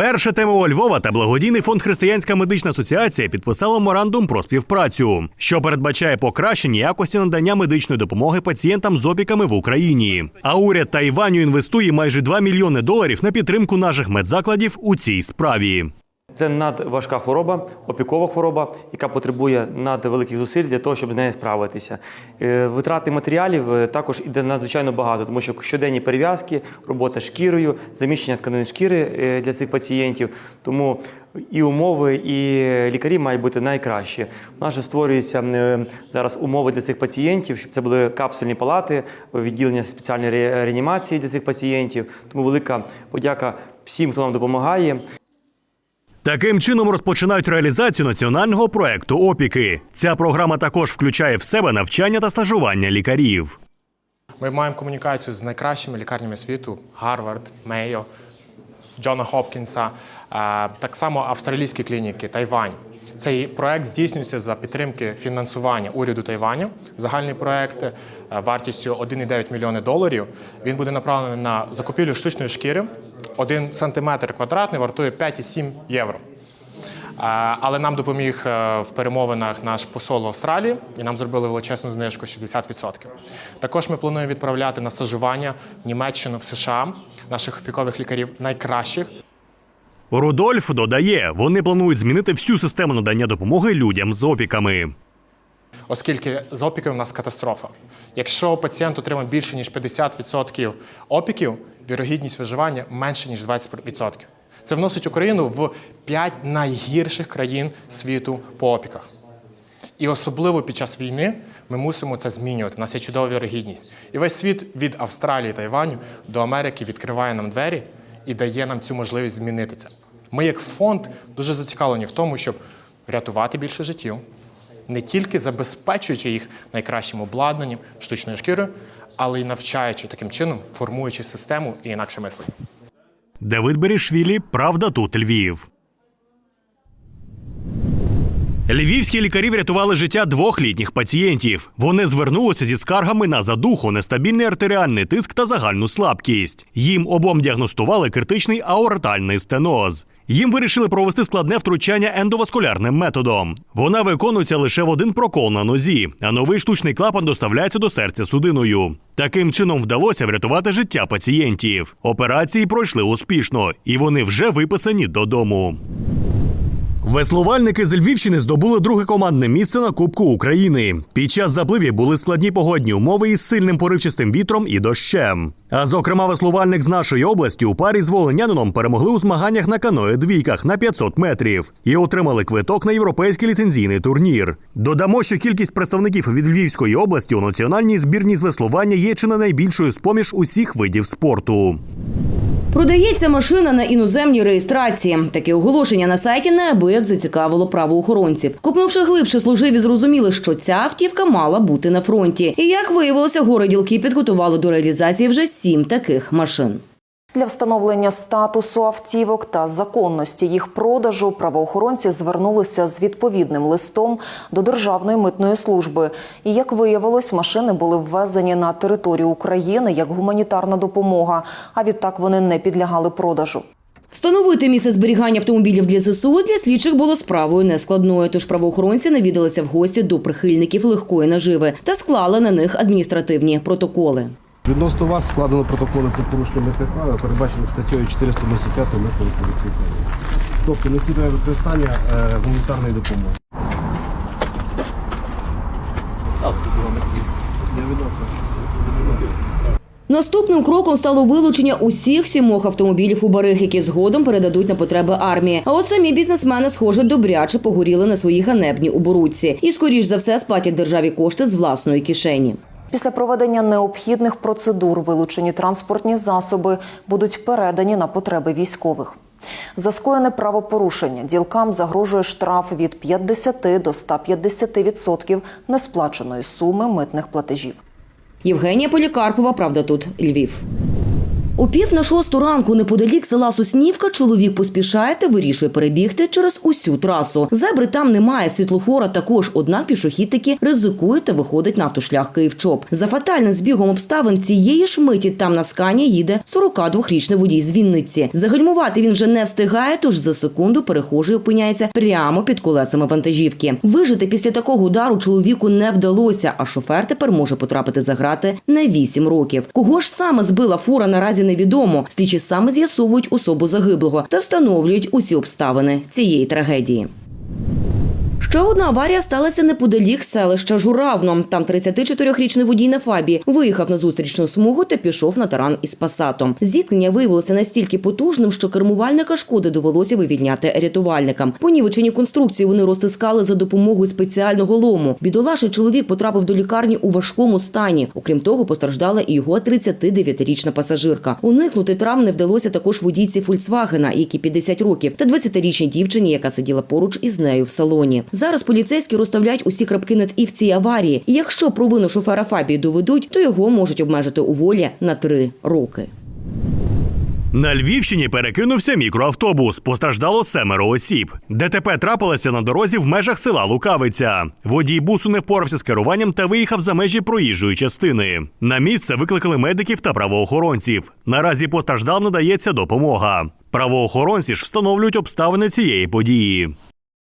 Перше ТМО Львова та благодійний фонд Християнська медична асоціація підписали меморандум про співпрацю, що передбачає покращення якості надання медичної допомоги пацієнтам з опіками в Україні. А уряд Тайваню інвестує майже 2 мільйони доларів на підтримку наших медзакладів у цій справі. Це надважка хвороба, опікова хвороба, яка потребує надвеликих зусиль для того, щоб з нею справитися. Е, Витрати матеріалів е, також іде надзвичайно багато, тому що щоденні перев'язки, робота шкірою, заміщення тканин шкіри е, для цих пацієнтів. Тому і умови, і лікарі мають бути найкращі. У нас же створюються зараз умови для цих пацієнтів, щоб це були капсульні палати, відділення спеціальної реанімації для цих пацієнтів. Тому велика подяка всім, хто нам допомагає. Таким чином розпочинають реалізацію національного проекту опіки. Ця програма також включає в себе навчання та стажування лікарів. Ми маємо комунікацію з найкращими лікарнями світу: Гарвард, Мейо, Джона Хопкінса, е, так само австралійські клініки, Тайвань. Цей проект здійснюється за підтримки фінансування уряду Тайваню. Загальний проект е, вартістю 1,9 мільйони доларів. Він буде направлений на закупівлю штучної шкіри. Один сантиметр квадратний вартує 5,7 євро. Е, Але нам допоміг е, в перемовинах наш посол в Австралії, і нам зробили величезну знижку 60%. Також ми плануємо відправляти на стажування в Німеччину в США наших опікових лікарів найкращих. Рудольф додає, вони планують змінити всю систему надання допомоги людям з опіками. Оскільки з опіками у нас катастрофа. Якщо пацієнт отримав більше ніж 50% опіків, вірогідність виживання менше ніж 20%. Це вносить Україну в 5 найгірших країн світу по опіках. І особливо під час війни ми мусимо це змінювати. У нас є чудова вірогідність. І весь світ від Австралії та Іваню до Америки відкриває нам двері і дає нам цю можливість змінити це. Ми, як фонд, дуже зацікавлені в тому, щоб рятувати більше життів, не тільки забезпечуючи їх найкращим обладнанням, штучною шкірою, але й навчаючи таким чином, формуючи систему і інакше мислення. Давид Берішвілі, Правда тут Львів. Львівські лікарі врятували життя двох літніх пацієнтів. Вони звернулися зі скаргами на задуху, нестабільний артеріальний тиск та загальну слабкість. Їм обом діагностували критичний аортальний стеноз. Їм вирішили провести складне втручання ендоваскулярним методом. Вона виконується лише в один прокол на нозі, а новий штучний клапан доставляється до серця судиною. Таким чином вдалося врятувати життя пацієнтів. Операції пройшли успішно, і вони вже виписані додому. Веслувальники з Львівщини здобули друге командне місце на Кубку України. Під час запливів були складні погодні умови із сильним поривчастим вітром і дощем. А зокрема, веслувальник з нашої області у парі з волинянином перемогли у змаганнях на каное двійках на 500 метрів і отримали квиток на європейський ліцензійний турнір. Додамо, що кількість представників від Львівської області у національній збірній з веслування є чи не найбільшою з поміж усіх видів спорту. Продається машина на іноземній реєстрації. Таке оголошення на сайті неабияк зацікавило правоохоронців. Купнувши глибше, служиві зрозуміли, що ця автівка мала бути на фронті. І як виявилося, городілки підготували до реалізації вже сім таких машин. Для встановлення статусу автівок та законності їх продажу правоохоронці звернулися з відповідним листом до Державної митної служби. І як виявилось, машини були ввезені на територію України як гуманітарна допомога, а відтак вони не підлягали продажу. Встановити місце зберігання автомобілів для ЗСУ для слідчих було справою нескладною. Тож правоохоронці навідалися в гості до прихильників легкої наживи та склали на них адміністративні протоколи. Відносно вас складено протоколи про порушення митних правил, передбачені статтею 485 митного України. Тобто нецільове використання е, гуманітарної допомоги. Наступним кроком стало вилучення усіх сімох автомобілів у бариг, які згодом передадуть на потреби армії. А от самі бізнесмени, схоже, добряче погоріли на свої ганебні оборудці і, скоріш за все, сплатять державі кошти з власної кишені. Після проведення необхідних процедур вилучені транспортні засоби будуть передані на потреби військових. За скоєне правопорушення ділкам загрожує штраф від 50 до 150% несплаченої суми митних платежів. Євгенія Полікарпова, правда, тут Львів. У пів на шосту ранку неподалік села Соснівка чоловік поспішає та вирішує перебігти через усю трасу. Зебри там немає, світлофора також, однак пішохід таки та виходить на автошлях Київ-Чоп. За фатальним збігом обставин цієї ж миті там на скані їде 42-річний водій з Вінниці. Загальмувати він вже не встигає, тож за секунду перехожий опиняється прямо під колесами вантажівки. Вижити після такого удару чоловіку не вдалося, а шофер тепер може потрапити за грати на 8 років. Кого ж саме збила фура наразі невідомо. Слідчі саме з'ясовують особу загиблого та встановлюють усі обставини цієї трагедії. Ще одна аварія сталася неподалік селища Журавно. Там 34-річний водій на фабі виїхав на зустрічну смугу та пішов на таран із пасатом. Зіткнення виявилося настільки потужним, що кермувальника шкоди довелося вивільняти рятувальникам. Понівечені конструкції вони розтискали за допомогою спеціального лому. Бідолашний чоловік потрапив до лікарні у важкому стані. Окрім того, постраждала і його 39-річна пасажирка. Уникнути травм не вдалося також водійці Фольксвагена, які 50 років, та 20-річній дівчині, яка сиділа поруч із нею в салоні. Зараз поліцейські розставляють усі крапки над і в цій аварії. І якщо провину шофера Фабії доведуть, то його можуть обмежити у волі на три роки. На Львівщині перекинувся мікроавтобус. Постраждало семеро осіб. ДТП трапилося на дорозі в межах села Лукавиця. Водій бусу не впорався з керуванням та виїхав за межі проїжджої частини. На місце викликали медиків та правоохоронців. Наразі постраждалим надається допомога. Правоохоронці ж встановлюють обставини цієї події.